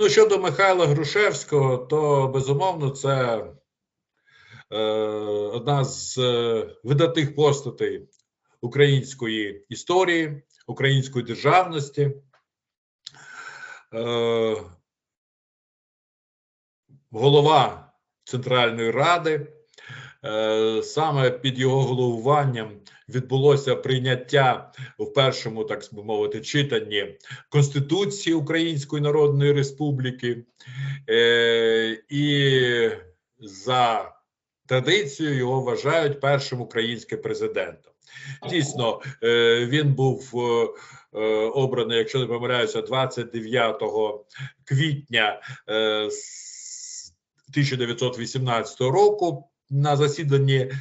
Ну, щодо Михайла Грушевського, то безумовно це е, одна з е, видатних постатей української історії, української державності. Е, голова Центральної Ради. Е, Саме під його головуванням відбулося прийняття в першому, так би мовити, читанні Конституції Української Народної Республіки, Е, і за традицією його вважають першим українським президентом. Дійсно, е, він був обраний, якщо не помиляюся, 29 квітня е, з 1918 року на засіданні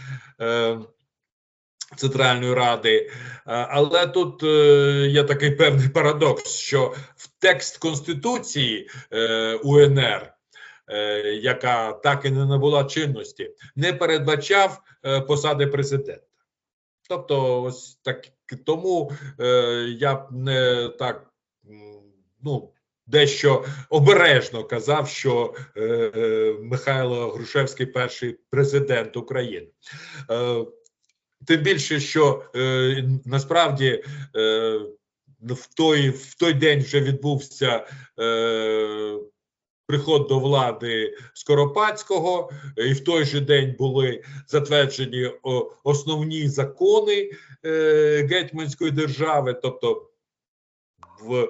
е, Центральної Ради. Е, Але тут е, є такий певний парадокс, що в текст Конституції УНР, яка так і не набула чинності, не передбачав посади президента. Тобто, ось так тому я б не так ну. Дещо обережно казав, що е, е, Михайло Грушевський перший президент України. Е, тим більше, що е, насправді е, в той в той день вже відбувся е, приход до влади Скоропадського, і в той же день були затверджені основні закони е, гетьманської держави, тобто в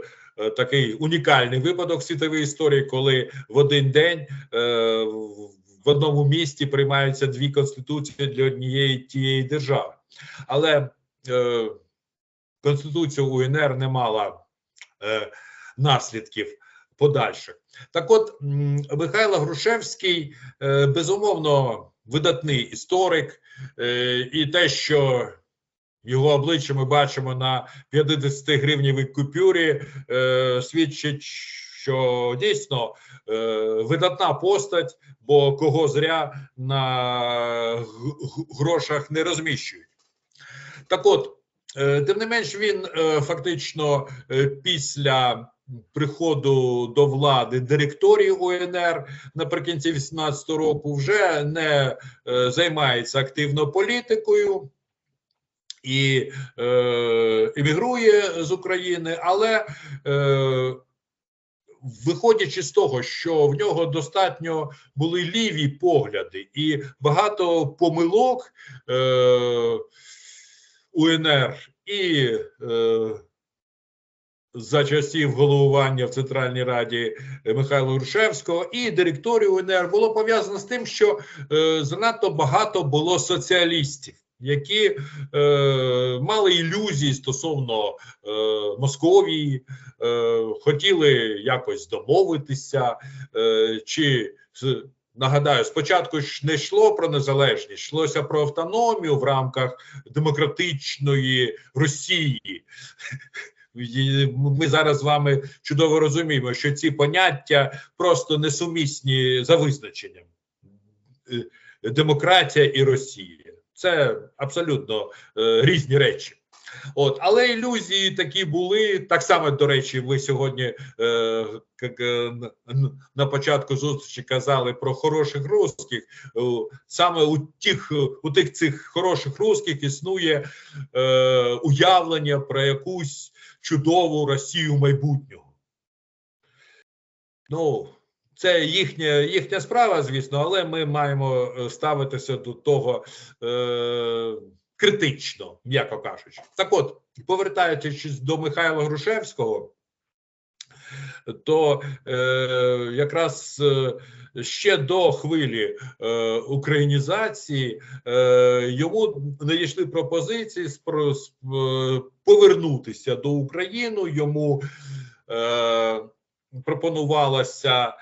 такий унікальний випадок в світовій історії, коли в один день е, в- одному місті приймаються дві конституції для однієї тієї держави. Але е, конституція УНР не мала е, наслідків подальших. Так, от Михайло Грушевський е, безумовно видатний історик, е, і те, що його обличчя ми бачимо на 50 гривневій купюрі, е, свідчить, що дійсно е, видатна постать, бо кого зря на грошах не розміщують. Так от, е, тим не менш, він е, фактично е, після приходу до влади директорії УНР наприкінці 18 року вже не е, займається активно політикою і е, емігрує з України, але е, виходячи з того, що в нього достатньо були ліві погляди, і багато помилок е, УНР і за часів головування в Центральній Раді Михайла Грушевського і директорію УНР було пов'язано з тим, що е, занадто багато було соціалістів. Які е, мали ілюзії стосовно е, Московії, е, хотіли якось домовитися, е, чи нагадаю, спочатку ж не йшло про незалежність, йшлося про автономію в рамках демократичної Росії. Ми зараз з вами чудово розуміємо, що ці поняття просто несумісні за визначенням. Е, Демократія і Росія це абсолютно е, різні речі. От, але ілюзії такі були. Так само, до речі, ви сьогодні е, як, на- початку зустрічі казали про хороших русських. Е, Саме у тих, у тих цих хороших русських існує е, уявлення про якусь чудову Росію майбутнього. Ну, це їхня, їхня справа, звісно, але ми маємо е, ставитися до того е, критично, м'яко кажучи. Так от, повертаючись до Михайла Грушевського, то е, якраз е, ще до хвилі е, українізації е, йому надійшли пропозиції спро- сп- е, повернутися до України. Йому е, пропонувалася е,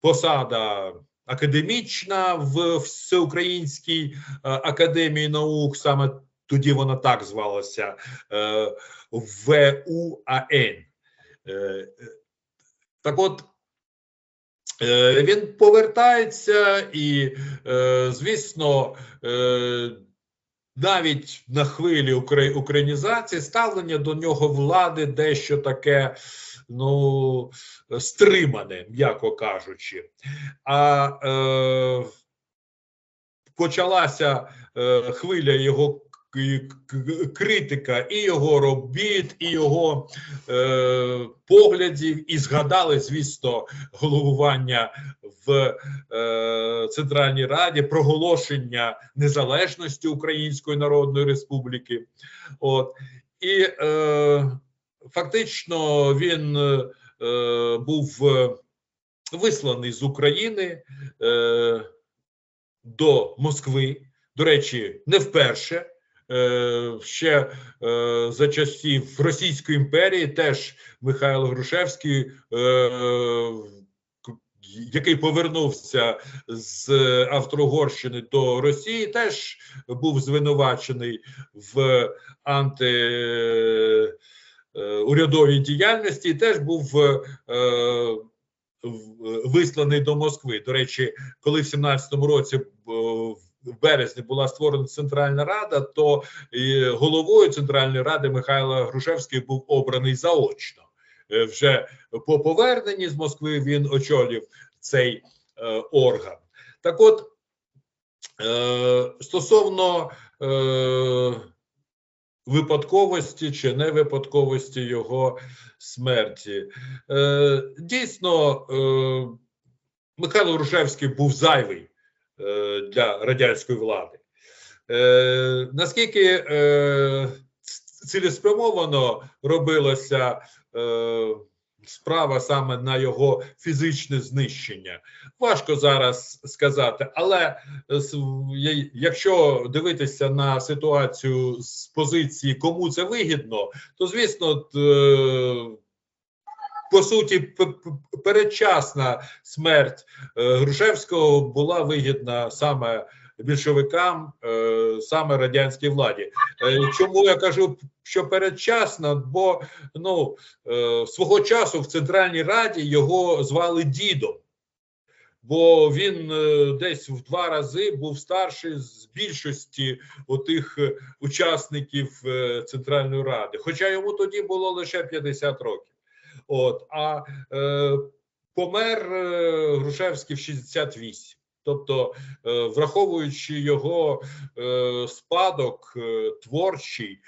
посада академічна в Всеукраїнській е, академії наук. Саме тоді вона так звалася е, ВУАН. Е, Так от. е, Він повертається, і, е, звісно, е, навіть на хвилі українізації ставлення до нього влади дещо таке ну стримане, м'яко кажучи. А е, почалася е, хвиля його критика і його робіт, і його е, поглядів, і згадали, звісно, головування в е, Центральній Раді, проголошення незалежності Української Народної Республіки. От і е, фактично він е, був е, висланий з України е, до Москви. До речі, не вперше. Е, ще е, за часів Російської імперії теж Михайло Грушевський, е, який повернувся з Австро-Угорщини до Росії, теж був звинувачений в анти е, урядовій діяльності і теж був е, висланий до Москви. До речі, коли в 17-му році е, в березні була створена Центральна Рада, то е, головою Центральної Ради Михайло Грушевський був обраний заочно. Е, Вже по поверненні з Москви він очолив цей е, орган. Так от, е, стосовно е, випадковості чи не випадковості його смерті. Е, дійсно, е, Михайло Рушевський був зайвий е, для радянської влади. Е, наскільки е, цілеспрямовано робилося е, справа саме на його фізичне знищення, важко зараз сказати, але з- якщо дивитися на ситуацію з позиції, кому це вигідно, то звісно, е, по суті, передчасна смерть е, Грушевського була вигідна саме більшовикам, е, саме радянській владі. Е, Чому я кажу, що передчасна? Бо ну е, свого часу в Центральній Раді його звали дідом. Бо він десь в два рази був старший з більшості отих учасників Центральної Ради, хоча йому тоді було лише 50 років. От а е, помер Грушевський в 68. Тобто, е, враховуючи його е, спадок е, творчий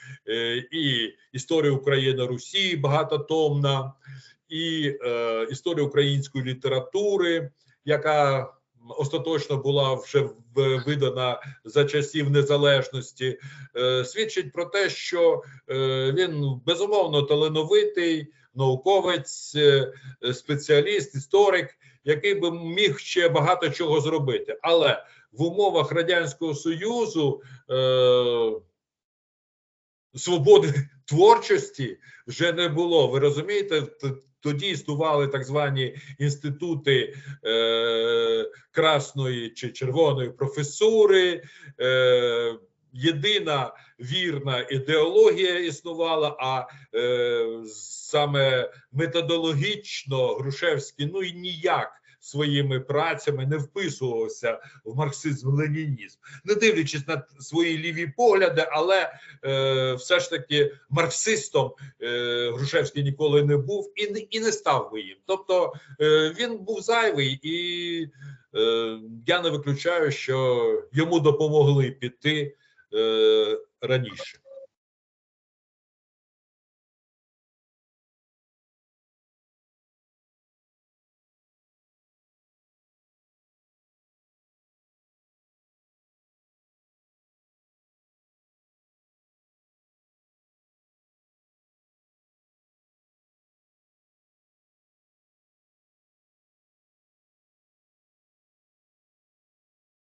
і історія України Русі багатотомна, і історія української літератури, яка остаточно була вже видана за часів незалежності, свідчить про те, що він безумовно талановитий науковець, е, е, спеціаліст, історик, який би міг ще багато чого зробити. Але в умовах радянського союзу е, свободи творчості вже не було. Ви розумієте, тоді існували так звані інститути е, красної чи червоної професури. Е, єдина вірна ідеологія існувала, а е, саме методологічно Грушевський ну і ніяк своїми працями не вписувався в марксизм-ленінізм, не дивлячись на свої ліві погляди, але е, все ж таки марксистом е, Грушевський ніколи не був і не, і не став би їм. Тобто е, він був зайвий, і е, я не виключаю, що йому допомогли піти е, раніше.